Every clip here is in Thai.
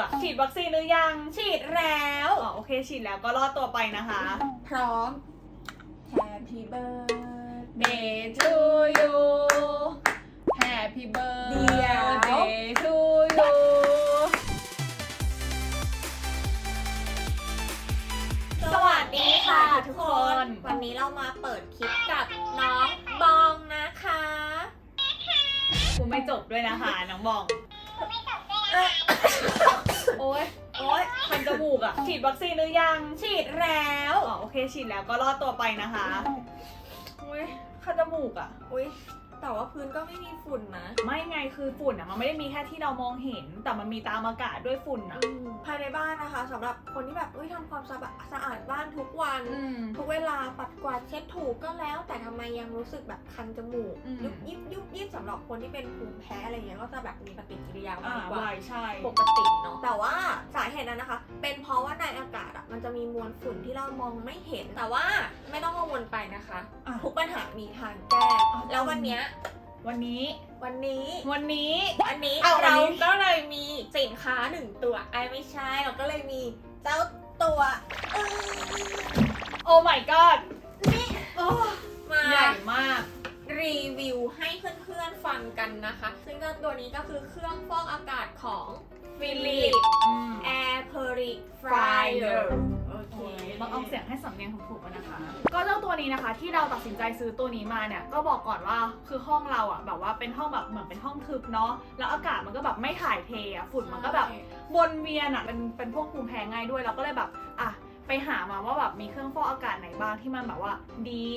อะฉีดวัคซีนหรือยัง ฉีดแล้วอ๋อโอเคฉีดแล้วก็รอดตัวไปนะคะ พร้อม Happy birthday Day to you Happy birthday to you สวัสดีค่ะทุกคน วันนี้เรามาเปิดคลิปกับน้องบองนะคะ กูไม่จบด้วยนะคะน้องบอง โอ๊ยโอ๊ยคันจมูกอะฉีดวัคซีนหรือยัง ฉีดแล้วอ๋อโอเคฉีดแล้วก็รอดตัวไปนะคะโอ๊ยคันจมูกอะอุ้ย แต่ว่าพื้นก็ไม่มีฝุ่นนะไม่ไงคือฝุ่นอะมันไม่ได้มีแค่ที่เรามองเห็น แต่มันมีตามอากาศด้วยฝุ่นอะภายในบ้านนะคะสำหรับคนที่แบบอุ้ยทำความสะอาดสะอาดบ้านทุกวัน อืม ทุกเวลาปัดกวาดเช็ดถูก็แล้ว แต่ทำไมยังรู้สึกแบบคันจมูก อืม ยุบยิบยุบยิบสำหรับคนที่เป็นภูมิแพ้อะไรเงี้ยก็จะแบบมีปฏิกิริยาอ่ามากกว่า วายใช่ ปกติเนาะแต่ว่าสาเหตุนั้นนะคะ เป็นเพราะว่าในอากาศอะมันจะมีมวลฝุ่นที่เรามองไม่เห็น แต่ว่าไม่ต้องกังวลไปนะคะ อะทุกปัญหามีทางแก้ อะ แล้ววันเนี้ยวันนี้วันนี้วันนี้อันนี้เอาวันเรานี้ ก็เลยมีสินค้าหนึ่งตัวไอ้ไม่ใช่เราก็เลยมีเจ้าตัวเอ้ยโอ้ my god โอ้มาใหญ่มาก รีวิวให้เพื่อนๆฟังกันนะคะ ซึ่งเจ้าตัวนี้ก็คือเครื่องฟอกอากาศของ Philip อืม Air Purifier โอเค ลองเอาเสียงให้สำเนียงถูกๆกันนะคะ ก็เจ้าตัวนี้นะคะที่เราตัดสินใจซื้อตัวนี้มาเนี่ยก็บอกก่อนว่าคือห้องเราอะแบบว่าเป็นห้องแบบเหมือนเป็นห้องทึบเนาะแล้วอากาศมันก็แบบไม่ถ่ายเทอะฝุ่นมันก็แบบวนเวียนอะเป็นเป็นพวกภูมิแพ้ง่ายด้วยเราก็เลยแบบอะไปหามาว่าแบบมีเครื่องฟอกอากาศไหนบ้างที่มันแบบว่าดี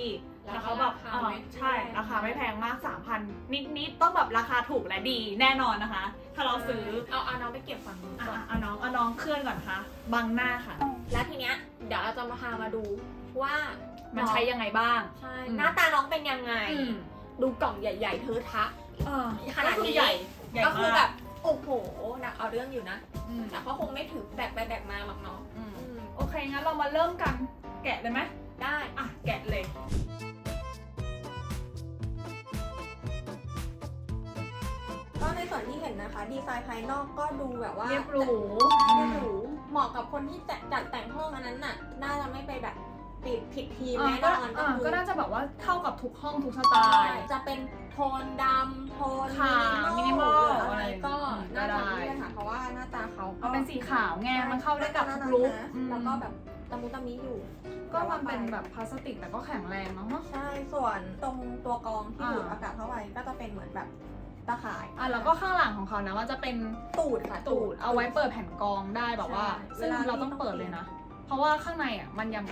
แล้วเขาแบบราคาอ่าไม่ใช่แพงราคาไม่แพงมาก3,000นิดๆต้องแบบราคาถูกและดีแน่นอนนะคะ ถ้าเราซื้อเอาเอาน้องไปเก็บฝั่งนู้นอะก่อนเอาน้องเอาน้องเคลื่อนก่อนนะคะบังหน้าค่ะ แล้วทีเนี้ยเดี๋ยวเราจะมาพามาดูว่ามัมันใช้ยังไงบ้าง ใช่อืม หน้าตาน้องเป็นยังไงอืมดูกล่องใหญ่ ๆเธอทะ เออขนาดนี้ ก็คือใหญ่ใหญ่ก็คือมากแบบโอ้โหหนักเอาเรื่องอยู่นะอืมแต่ก็คงไม่ถือแบกไปแบกมาหรอกเนาะอืมอืมโอเคงั้นเรามาเริ่มกันแกะเลยไหมได้อะแกะเลย ก็ในส่วนที่เห็นนะคะ ดีไซน์ภายนอกก็ดูแบบว่าเรียบหรู เรียบหรู เหมาะกับคนที่จัดจัดแต่งห้องอันนั้นน่ะ น่าจะไม่ไปแบบติดผิดทีมอะแน่นก็อนก็อะคือก็น่าจะแบบว่าเข้ากับทุกห้องทุกสไตใช่ล์ จะเป็นโทนดำโทนขาวมินิมอล minimal หรืออะไรก็อืมน่าจะได้ไม่ได้ค่ะเพราะว่าหน้าตาเขาก็มันเป็นสีขาวไงมันเข้าได้กับทุกลุคอืมแล้วก็แบบตะมุตะมิอยู่ ก็มันเป็นแบบพลาสติกแต่ก็แข็งแรงเนาะใช่ส่วนตรงตัวกรองที่อ่าดูดอากาศเข้าไปก็จะเป็นเหมือนแบบ ตะข่ายอะแล้วก็ข้างหลังของเขานะว่าจะเป็นตูดค่ะตูดเอาไว้เปิดแผ่นกรองได้แบบว่าใช่ซึ่งเวลาเราต้องที่ต้องเปิดเลยนะ เพราะว่าข้างในอะมันยัง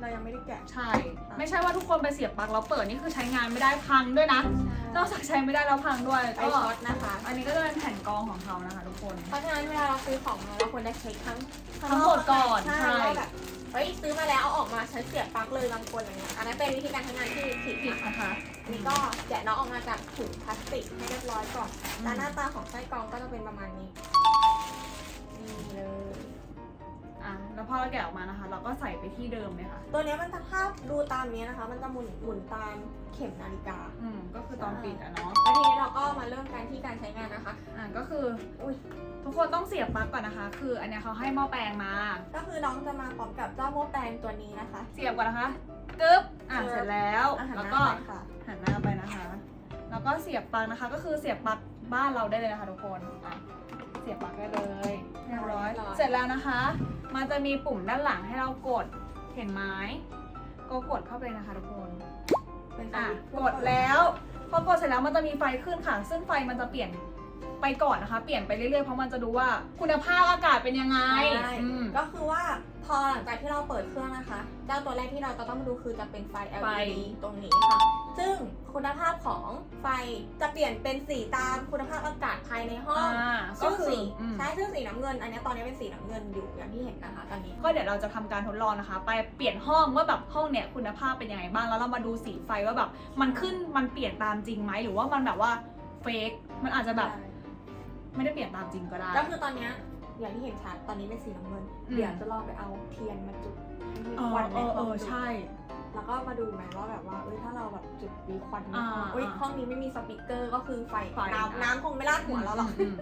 เรายังไม่ได้แกะใช่ ไม่ใช่ว่าทุกคนไปเสียบปลั๊กแล้วเปิดนี่คือใช้งานไม่ได้พังด้วยนะนอกจากใช้ไม่ได้แล้วพังด้วยไอก็ช็อตนะคะ อันนี้ก็จะเป็นแผ่นกรองของเขานะคะทุกคน เพราะฉะนั้นเวลาเราซื้อของมาเราควรจะเช็คทั้งทั้งหมดก่อนใช่ ใช้เสียบปลั๊กเลยบางคนอย่างเงี้ยอันนั้นเป็นวิธีการใช้งานที่ผิดผิดนะคะนะคะอันนี้ก็แกะน้องออกมาจากถุงพลาสติกให้เรียบร้อยก่อนและหน้าตาของไส้กรองก็จะเป็นประมาณนี้นี่เลย อะแล้วพอเราแกะออกมานะคะ เราก็ใส่ไปที่เดิมเลยค่ะ ตัวเนี้ยมันจะถ้าดูตามนี้นะคะ มันจะหมุนหมุนตามเข็มนาฬิกาอืมก็คือตอนปิดอะเนาะแล้วทีนี้เราก็มาเริ่มกันที่การใช้งานนะคะ อะก็คืออุ้ยทุกคนต้องเสียบปลั๊กก่อนนะคะ คืออันเนี้ยเขาให้หม้อแปลงมา ก็คือน้องจะมาพร้อมกับเจ้าโม่แปลงตัวนี้นะคะ เสียบก่อนนะคะกึ๊บอะเสร็จแล้ว อาหารแล้วหก็น้าไปค่ะ หันหน้าไปนะคะ แล้วก็เสียบปลั๊กนะคะ ก็คือเสียบปลั๊กบ้านเราได้เลยนะคะทุกคนอะ เสียบปลั๊กได้เลยเรียบร้อย เสร็จแล้วนะคะ มันจะมีปุ่มด้านหลังให้เรากด เห็นไหมก็กดเข้าไปนะคะทุกคนเป็นสอะวิตช์กดแล้วพอกดเสร็จแล้วมันจะมีไฟขึ้นค่ะ ซึ่งไฟมันจะเปลี่ยนไปก่อนนะคะ เปลี่ยนไปเรื่อยๆ เพราะมันจะดูว่าคุณภาพอากาศเป็นยังไงใช่อืมก็คือว่าพอหลังจากที่เราเปิดเครื่องนะคะ เจ้าตัวแรกที่เราจะต้องดูคือจะเป็นไฟไฟ LED ตรงนี้ค่ะ ซึ่ง คุณภาพของไฟจะเปลี่ยนเป็นสีตามคุณภาพอากาศภายในห้องอ่าก็ซึ่งคือสีอืมใช่ซึ่งสีน้ำเงิน อันนี้ตอนนี้เป็นสีน้ำเงินอยู่อย่างที่เห็นนะคะตอนนี้ ก็เดี๋ยวเราจะทำการทดลองนะคะ ไปเปลี่ยนห้องว่าแบบห้องเนี้ยคุณภาพเป็นยังไงบ้างแล้วเรามาดูสีไฟว่าแบบ มันขึ้นมันเปลี่ยนตามจริงไหมหรือว่ามันแบบว่าเฟกมันอาจจะแบบไม่ได้เปลี่ยนตามจริงก็ได้ ก็คือตอนเนี้ยอย่างที่เห็นชัดตอนนี้เป็นสีน้ำเงิน อืม เดี๋ยวจะลองไปเอาเทียนมาจุดให้มีเอคอวันเอในอห้เอองอดูใช่ แล้วก็มาดูไหมว่าแบบว่าเอ้ยถ้าเราแบบจุดมีควันในห้องอ่าเอ้ยห้องนี้ไม่มีสปีกเกอร์ก็คือไฟไฟน้ำน้ำคงไม่ลาดหัวเราหรอกอืม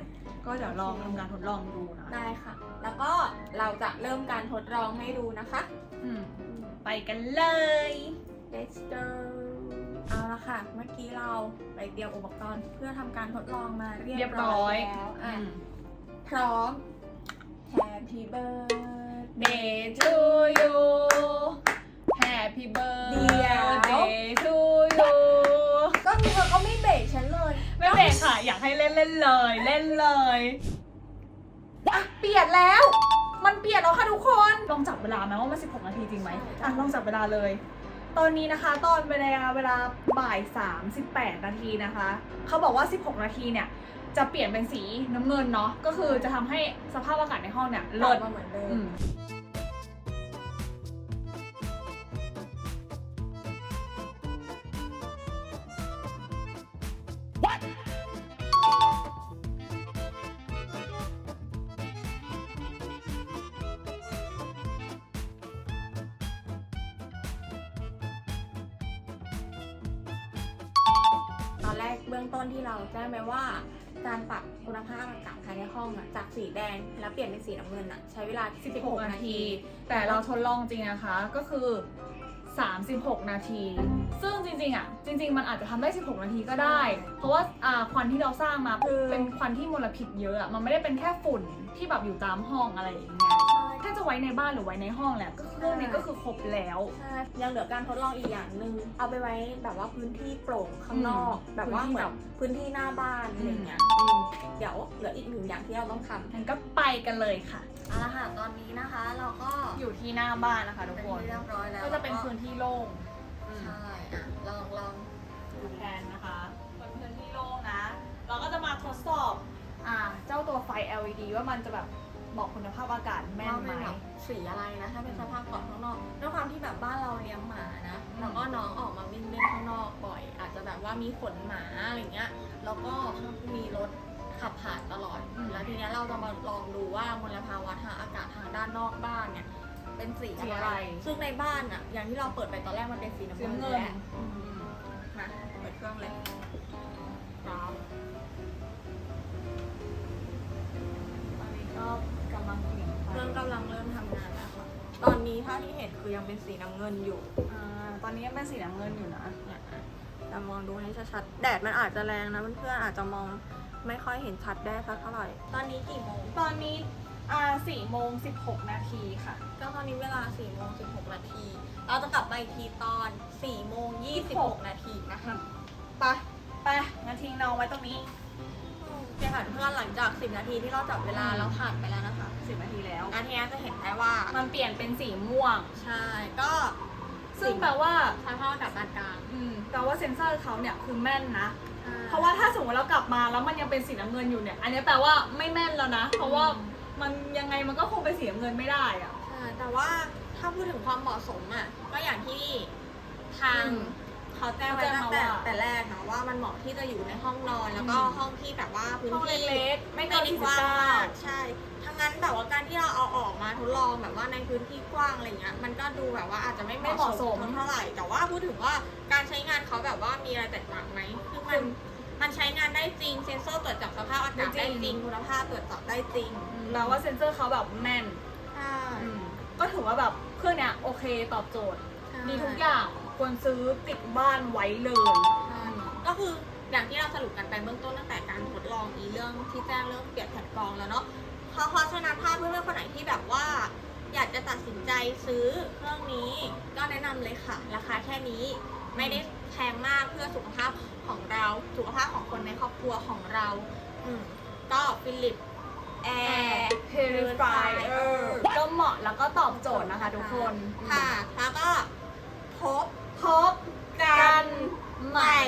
ก็เดี๋ยวลองทำการทดลองดูนะได้ค่ะ แล้วก็เราจะเริ่มการทดลองให้ดูนะคะ อืมไปกันเลย Let's go เอาละค่ะ เมื่อกี้เราไปเตรียมอุปกรณ์เพื่อทำการทดลองมาเรีเรียยบบร้ร้ออย ยแล้วอะอืม พร้อม Happy birthday Day to you Happy เดี๋ยว birthday to you ก็เธอก็ไม่เบรกฉันเลยไม่เบรกค่ะ อยากให้เล่นเล่นเลย เล่นเลย อะเปลี่ยนแล้ว มันเปลี่ยนแล้วค่ะทุกคน ลองจับเวลาไหมว่ามัน 16 นาทีจริงไหมใช่อะ ลองจับเวลาเลย ตอนนี้นะคะ ตอนเวลาเวลาบ่าย 38 นาทีนะคะ เขาบอกว่า 16 นาทีเนี่ย จะเปลี่ยนเป็นสีน้ำเงินเนาะ ก็คือจะทำให้สภาพอากาศในห้องเนี่ยกลัเลิบศมาเหมือนเดิอืม ม แรกเบื้องต้นที่เราแจ้งไปว่า การปรับคุณภาพอากาศภายในห้องอะจากสีแดงแล้วเปลี่ยนเป็นสีน้ำเงินอะใช้เวลา 16นาที แต่เราทดลองจริงนะคะก็คือ 36 นาที ซึ่งจริงๆอะจริง ๆ มันอาจจะทำได้ 16 นาทีก็ได้เพราะว่าอ่าควันที่เราสร้างมาคือ เป็นควันที่มลพิษเยอะอะมันไม่ได้เป็นแค่ฝุ่นที่แบบอยู่ตามห้องอะไรอย่างเงี้ย จะไว้ในบ้านหรือไว้ในห้องแหละก็เครื่องนี้ก็คือครบแล้ว ใช่ยังเหลือการทดลองอีกอย่างหนึ่งเอาไปไว้แบบว่าพื้นที่โปร่งข้างนอกอืมแบบว่าพื้นที่เหมือนแบบพื้นที่หน้าบ้านอะไรเงี้ยอืมเดี๋ยวเหลืออีกหนึ่งอย่างที่เราต้องทำงั้นก็ไปกันเลยค่ะ เอาละค่ะ ตอนนี้นะคะ เราก็อยู่ที่หน้าบ้านนะคะทุกเป็นคนที่เรียบร้อยแล้วก็จะเป็นพื้นที่โล่งใช่อะลองลองดูแทนนะคะเป็นพื้นที่โล่งนะ เราก็จะมาทดสอบอ่าเจ้าตัวไฟ LED ว่ามันจะแบบ บอกคุณภาพอากาศแม่นว่าไหม เป็นแบบสีอะไรนะ ถ้าเป็นสภาพก่อนข้างนอกด้วยความที่แบบบ้านเราเลี้ยงหมานะอืมแล้วก็น้องออกมาวิ่งเล่นข้างนอกบ่อย อาจจะแบบว่ามีขนหมาอะไรเงี้ย แล้วก็มีรถขับผ่านตลอดแล้วทีเนี้ยเราจะมาลองดูว่ามลภาวะทางอากาศทางด้านนอกบ้านเนี่ย เป็นสีสีอะอะไร ไร ซึ่งในบ้านอะอย่างที่เราเปิดไปตอนแรกมันเป็นสีน้ำสีเงินน้ำเงินแหละอืมมาเปิดเครื่องเลยพร้อมตอนนี้ก็ รื่องกำลังเริ่มทำงานแล้วค่ะ ตอนนี้ถ้าที่เห็นคือยังเป็นสีน้ำเงินอยู่อ่าตอนนี้ยังเป็นสีน้ำเงินอยู่นะเนี่ยอะเรามองดูให้ชัดๆ แดดมันอาจจะแรงนะเพื่อนๆอาจจะมองไม่ค่อยเห็นชัดได้สักเท่าไหร่ ตอนนี้กี่โมง ตอนนี้อ่าสี่โมงสิบหกนาทีค่ะ ก็ตอนนี้เวลา4โมง16 นาที เราจะกลับมาอีกทีตอน4โมง26 นาทีนะคะ ไป ไปงั้นทิ้งน้องไว้ตรงนี้ เดี๋ยวค่ะเพื่อนหลังจาก 10 นาทีที่เราจับเวลาเราผ่านไปแล้วนะคะ สิบนาทีแล้วอันนี้จะเห็นได้ว่า มันเปลี่ยนเป็นสีม่วง ใช่ ก็ซึ่งแปลว่าใช้ภาพกับปานกลางอืมแปลว่าเซ็นเซอร์เขาเนี่ยคือแม่นนะ เพราะว่าถ้าสมมติเรากลับมาแล้วมันยังเป็นสีน้ำเงินอยู่เนี่ย อันนี้แปลว่าไม่แม่นแล้วนะ เพราะว่ามันยังไงมันก็คงเป็นสีน้ำเงินไม่ได้อะใช่แต่ว่าถ้าพูดถึงความเหมาะสมอะก็อย่างที่ทางอืม เขาแจ้งไว้เขาแจ้ตั้งงมาแต่ว่าแต่แรกนะว่ามันเหมาะที่จะอยู่ในห้องนอนแล้วก็อืมห้องที่แบบว่าพื้นห้องที่เล็กๆไม่ไม่เกินได้สี่กสิบว้างเก้ามากใช่ทั้งนั้นแต่ว่าการที่เราเอาออกมาทดลองแบบว่าในพื้นที่กว้างอะไรเงี้ยมันก็ดูแบบว่าอาจจะไม่เหไม่เหมาะมาะสสมมเท่าไหร่แต่ว่าพูดถึงว่าการใช้งานเขาแบบว่ามีอะไรแตกต่างไหมคือมันมันใช้งานได้จริงเซ็นเซอร์ตรวจจับสภาพอากาศได้จริงคุณภาพตรวจจับได้จริงแปลว่าเซ็นเซอร์เขาแบบแม่นใช่อืมก็ถือว่าแบบเครื่องเนี้ยโอเคตอบโจทย์มีทุกอย่าง ควรซื้อติดบ้านไว้เลยใช่ก็คืออย่างที่เราสรุปกันไปเบื้องต้นตั้งแต่การทดลองอีเรื่องที่แจ้งเรื่องเปลี่ยนแผ่นกรองแล้วเนาะเพราะเพราะฉะนั้นถ้าเพื่อนๆคนไหนที่แบบว่า อยากจะตัดสินใจซื้อเครื่องนี้ก็แนะนำเลยค่ะ ราคาแค่นี้ไม่ได้แพงมากเพื่อสุขภาพของเราสุขภาพของคนในครอบครัวของเรา อืมก็ฟิลิปแอร์ Purifier ก็เหมาะแล้วก็ตอบโจทย์นะคะทุกคน ค่ะ แล้วก็พบ พบกันใหม่